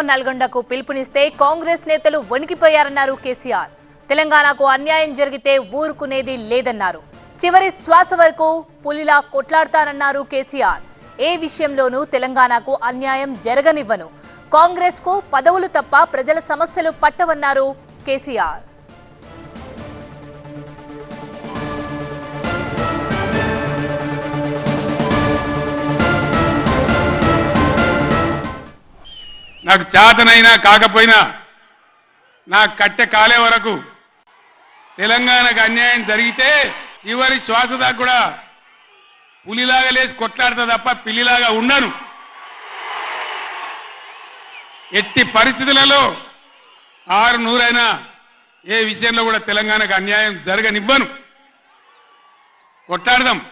నల్గొండకు పిలుపునిస్తే కాంగ్రెస్ నేతలు వణికిపోయారన్నారు కేసీఆర్. తెలంగాణకు అన్యాయం జరిగితే ఊరుకునేది లేదన్నారు. చివరి శ్వాస వరకు పులిలా కొట్లాడతానన్నారు కేసీఆర్. ఏ విషయంలోనూ తెలంగాణకు అన్యాయం జరగనివ్వను. కాంగ్రెస్కు పదవులు తప్ప ప్రజల సమస్యలు పట్టవన్నారు కేసీఆర్. నాకు చేతనైనా కాకపోయినా నా కట్టె కాలే వరకు తెలంగాణకు అన్యాయం జరిగితే చివరి శ్వాస దాకా కూడా పులిలాగా లేచి కొట్లాడతా తప్ప పిల్లిలాగా ఉండను. ఎట్టి పరిస్థితులలో ఆరు నూరైనా ఏ విషయంలో కూడా తెలంగాణకు అన్యాయం జరగనివ్వను. కొట్లాడదాం.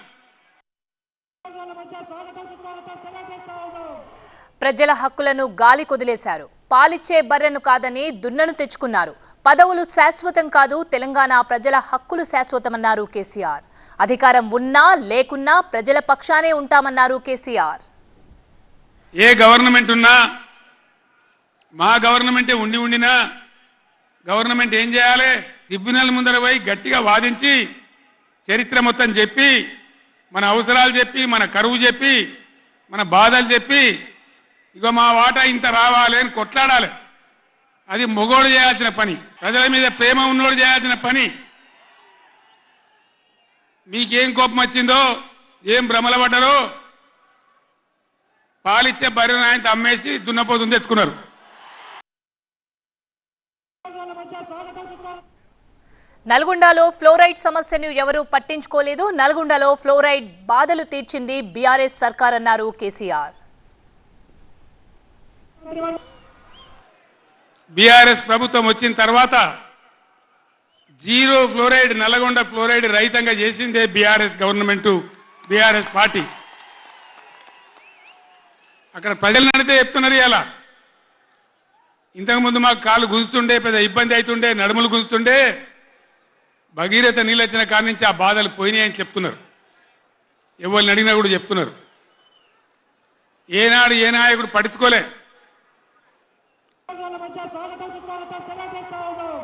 ప్రజల హక్కులను గాలి కొదిలేశారు. పాలిచ్చే బర్రెను కాదని దున్నను తెచ్చుకున్నారు. పదవులు శాశ్వతం కాదు తెలంగాణ ప్రజల హక్కులు శాశ్వతమన్నారు కేసీఆర్. అధికారం ఉన్నా లేకున్నా ప్రజల పక్షానే ఉంటామన్నారు కేసీఆర్. ఏ గవర్నమెంట్ ఉన్నా మా గవర్నమెంటే ఉండి ఉండినా గవర్నమెంట్ ఏం చేయాలి? ట్రిబ్యునల్ ముందర పోయి గట్టిగా వాదించి చరిత్ర మొత్తం చెప్పి మన అవసరాలు చెప్పి మన కరువు చెప్పి మన బాధలు చెప్పి ఇగో మా వాటా ఇంత రావాలి అని కొట్లాడాలి. అది మొగోడు చేయాల్సిన పని. ప్రజల మీద ప్రేమ ఉన్నోడు చేయాల్సిన పని. మీకేం కోపం వచ్చిందో ఏం భ్రమలపడ్డారో పాలిచ్చే బర్రెను ఆయన అమ్మేసి దున్నపోతుంది తెచ్చుకున్నారు. నల్గొండలో ఫ్లోరైడ్ సమస్యను ఎవరూ పట్టించుకోలేదు. నల్గొండలో ఫ్లోరైడ్ బాధలు తీర్చింది బీఆర్ఎస్ సర్కార్ అన్నారు కేసీఆర్. బీఆర్ఎస్ ప్రభుత్వం వచ్చిన తర్వాత జీరో ఫ్లోరైడ్ నల్గొండ ఫ్లోరైడ్ రహితంగా చేసిందే బీఆర్ఎస్ గవర్నమెంట్ బీఆర్ఎస్ పార్టీ. అక్కడ ప్రజలు నడితే చెప్తున్నారు ఇలా ఇంతకుముందు మాకు కాళ్ళు గుంజుతుండే పెద్ద ఇబ్బంది అవుతుండే నడుములు గుంజుతుండే. భగీరథ నీళ్ళు వచ్చిన కాడి నుంచి ఆ బాధలు పోయినాయని చెప్తున్నారు. ఎవరిని అడిగినా కూడా చెప్తున్నారు. ఏనాడు ఏ నాయకుడు పట్టించుకోలే. వాళ్ళ మధ్య స్వాగతం సుస్వాగతం తెలియజేస్తా ఉన్నాం.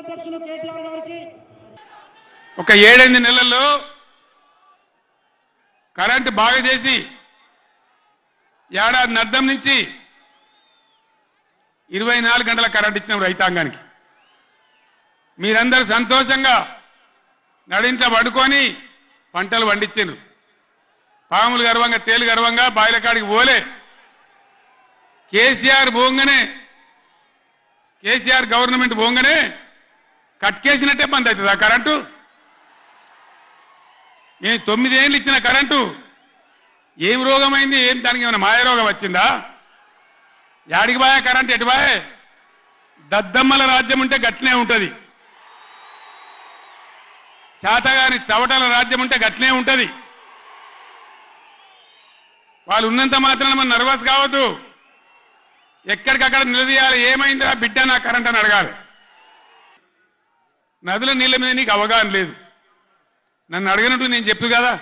అధ్యక్షులు కేటీఆర్ గారికి ఒక ఏడెనిమిది నెలల్లో కరెంటు బాగా చేసి ఏడాది అర్థం నుంచి ఇరవై నాలుగు గంటల కరెంట్ ఇచ్చిన రైతాంగానికి. మీరందరూ సంతోషంగా నడింట్లో పడుకొని పంటలు పండించారు పాములు గర్వంగా తేలు గర్వంగా బాయిలకాడికి పోలే. కేసీఆర్ పోంగనే. కేసీఆర్ గవర్నమెంట్ పోంగనే. కట్కేసినట్టే బంద్ అవుతుంది ఆ కరెంటు. నేను తొమ్మిదేళ్ళు ఇచ్చిన కరెంటు. ఏం రోగమైంది ఏం దానికి ఏమైనా మాయ రోగం వచ్చిందా? యాడికి బాయా కరెంట్ ఎటు బాయే దద్దమ్మల రాజ్యం ఉంటే గట్లనే ఉంటుంది. చేతగాని చవటల రాజ్యం ఉంటే గట్లనే ఉంటుంది. వాళ్ళు ఉన్నంత మాత్రాన మనం నర్వస్ కావద్దు. ఎక్కడికక్కడ నిలదీయాలి. ఏమైందిరా బిడ్డ నా కరెంట్ అని అడగాలి. నదుల నీళ్ళ మీద నీకు అవగాహన లేదు. నన్ను అడగనట్టు నేను చెప్పు కదా.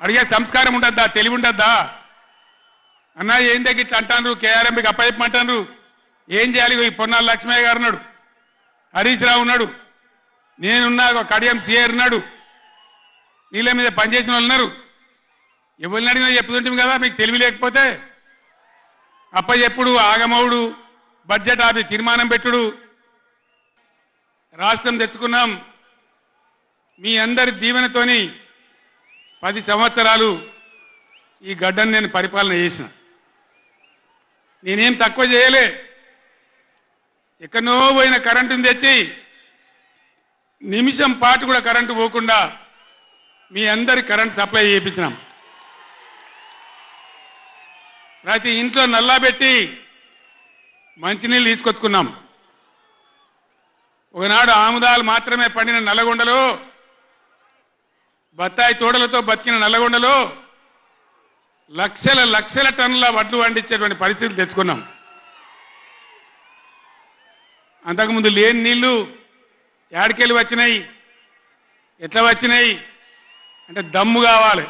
అడిగే సంస్కారం ఉండద్దా? తెలివి ఉండద్దా? అన్నా ఏం దగ్గర ఇట్లా అంటాను కేఆర్ఎంకి అప్పచెప్పమంటాను ఏం చేయాలి? ఈ పొన్నాల లక్ష్మయ్య గారు ఉన్నాడు. హరీష్ రావు ఉన్నాడు. నేనున్నా కడియం సిఆర్ ఉన్నాడు. నీళ్ళ మీద పనిచేసిన వాళ్ళు ఉన్నారు. ఎవరిని అడిగినా చెప్తుంటాం కదా మీకు తెలివి లేకపోతే? అప్ప చెప్పుడు ఆగమవుడు బడ్జెట్ ఆపి తీర్మానం పెట్టుడు. రాష్ట్రం తెచ్చుకున్నాం. మీ అందరి దీవెనతోని పది సంవత్సరాలు ఈ గడ్డను నేను పరిపాలన చేసిన. నేనేం తక్కువ చేయలే. ఎక్కడనో పోయిన కరెంటుని తెచ్చి నిమిషం పాటు కూడా కరెంటు పోకుండా మీ అందరి కరెంట్ సప్లై చేయించినాం. ప్రతి ఇంట్లో నల్లా పెట్టి మంచినీళ్ళు తీసుకొచ్చుకున్నాం. ఒకనాడు ఆముదాలు మాత్రమే పండిన నల్లగొండలో బత్తాయి తోడలతో బతికిన నల్లగొండలో లక్షల లక్షల టన్నుల వడ్లు పండించేటువంటి పరిస్థితులు తెచ్చుకున్నాం. అంతకుముందు లేని నీళ్ళు యాడికెళ్ళి వచ్చినాయి ఎట్లా వచ్చినాయి? అంటే దమ్ము కావాలి.